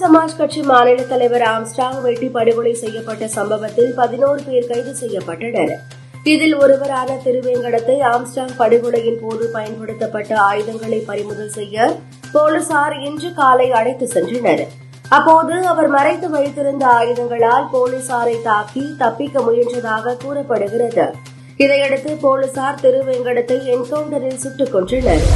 சமாஜ் கட்சி மாநில தலைவர் ஆம்ஸ்டாங் வெட்டி படுகொலை செய்யப்பட்ட சம்பவத்தில் பதினோரு பேர் கைது செய்யப்பட்டனர். இதில் ஒருவரான திருவேங்கடத்தை ஆம்ஸ்டாங் படுகொலையின் போது பயன்படுத்தப்பட்ட ஆயுதங்களை பறிமுதல் செய்ய போலீசார் இன்று காலை அழைத்து சென்றனர். அப்போது அவர் மறைத்து வைத்திருந்த ஆயுதங்களால் போலீசாரை தாக்கி தப்பிக்க முயன்றதாக கூறப்படுகிறது. இதையடுத்து போலீசார் திருவேங்கடத்தை என்கவுண்டரில் சுட்டுக் கொன்றனர்.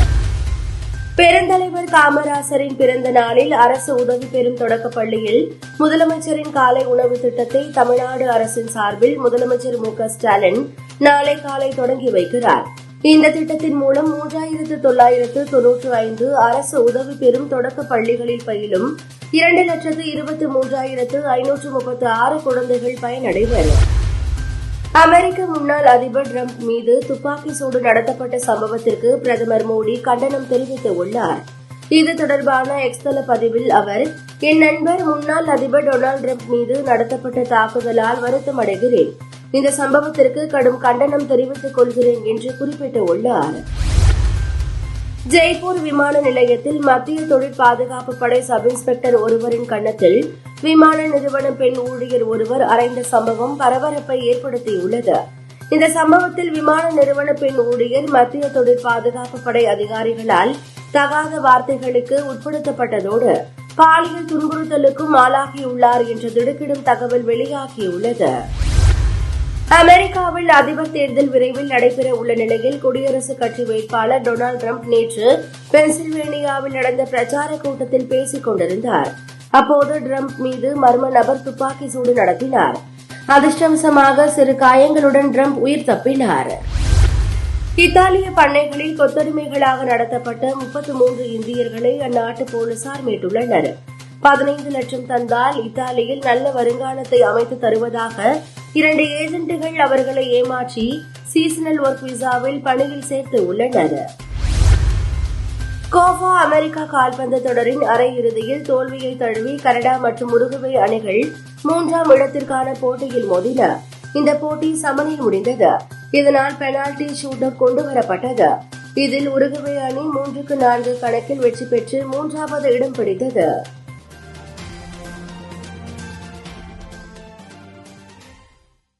பெருந்தலைவர் காமராசரின் பிறந்த நாளில் அரசு உதவி பெறும் தொடக்கப் பள்ளியில் முதலமைச்சரின் காலை உணவு திட்டத்தை தமிழ்நாடு அரசின் சார்பில் முதலமைச்சர் மு ஸ்டாலின் நாளை காலை தொடங்கி வைக்கிறார். இந்த திட்டத்தின் மூலம் மூன்றாயிரத்து தொள்ளாயிரத்து தொன்னூற்று ஐந்து அரசு உதவி பெறும் தொடக்க பள்ளிகளில் பயிலும் இரண்டு லட்சத்து இருபத்தி மூன்றாயிரத்து ஐநூற்று முப்பத்தி ஆறு குழந்தைகள் பயனடைவர். அமெரிக்க முன்னாள் அதிபர் டிரம்ப் மீது துப்பாக்கி சூடு நடத்தப்பட்ட சம்பவத்திற்கு பிரதமர் மோடி கண்டனம் தெரிவித்துள்ளார் இது தொடர்பான எக்ஸ்தல பதிவில் அவர் என் நண்பர் முன்னாள் அதிபர் டொனால்டு டிரம்ப் மீது நடத்தப்பட்ட தாக்குதலால் வருத்தம் அடைகிறேன் இந்த சம்பவத்திற்கு கடும் கண்டனம் தெரிவித்துக் கொள்கிறேன் என்று குறிப்பிட்டுள்ளார் ஜெய்ப்பூர் விமான நிலையத்தில் மத்திய தொழில் பாதுகாப்பு படை சப் இன்ஸ்பெக்டர் ஒருவரின் கன்னத்தில் விமான நிறுவன பெண் ஊழியர் ஒருவர் அறைந்த சம்பவம் பரபரப்பை ஏற்படுத்தியுள்ளது. இந்த சம்பவத்தில் விமான நிறுவன பெண் ஊழியர் மத்திய தொழில் பாதுகாப்பு படை அதிகாரிகளால் தகாத வார்த்தைகளுக்கு உட்படுத்தப்பட்டதோடு பாலியல் துன்புறுத்தலுக்கும் ஆளாகியுள்ளார் என்ற திடுக்கிடும் தகவல் வெளியாகியுள்ளது. அமெரிக்காவில் அதிபர் தேர்தல் விரைவில் நடைபெற உள்ள நிலையில் குடியரசுக் கட்சி வேட்பாளர் டொனால்டு டிரம்ப் நேற்று பென்சில்வேனியாவில் நடந்த பிரச்சார கூட்டத்தில் பேசிக் கொண்டிருந்தார். அப்போது டிரம்ப் மீது மர்ம நபர் துப்பாக்கி சூடு நடத்தினார். அதிர்ஷ்டவசமாக சிறு காயங்களுடன் டிரம்ப் உயிர் தப்பினார். இத்தாலிய பண்ணைகளில் கொத்தடிமைகளாக நடத்தப்பட்ட முப்பத்து மூன்று இந்தியர்களை அந்நாட்டு போலீசார் மீட்டுள்ளனர். பதினைந்து லட்சம் தந்தால் இத்தாலியில் நல்ல வருங்காலத்தை அமைத்து தருவதாக இரண்டு ஏஜென்ட்டுகள் அவர்களை ஏமாற்றி சீசனல் ஒர்க் விசாவில் பணியில் சேர்த்து உள்ளனர். கோவா அமெரிக்கா கால்பந்து தொடரின் அரையிறுதியில் தோல்வியை தழுவி கனடா மற்றும் உருகுவே அணிகள் மூன்றாம் இடத்திற்கான போட்டியில் மோதின. இந்த போட்டி சமனில் முடிந்தது. இதனால் பெனால்டி ஷூட் அவுட் கொண்டுவரப்பட்டது இதில் உருகுவே அணி மூன்றுக்கு நான்கு கணக்கில் வெற்றி பெற்று மூன்றாவது இடம் பிடித்தது.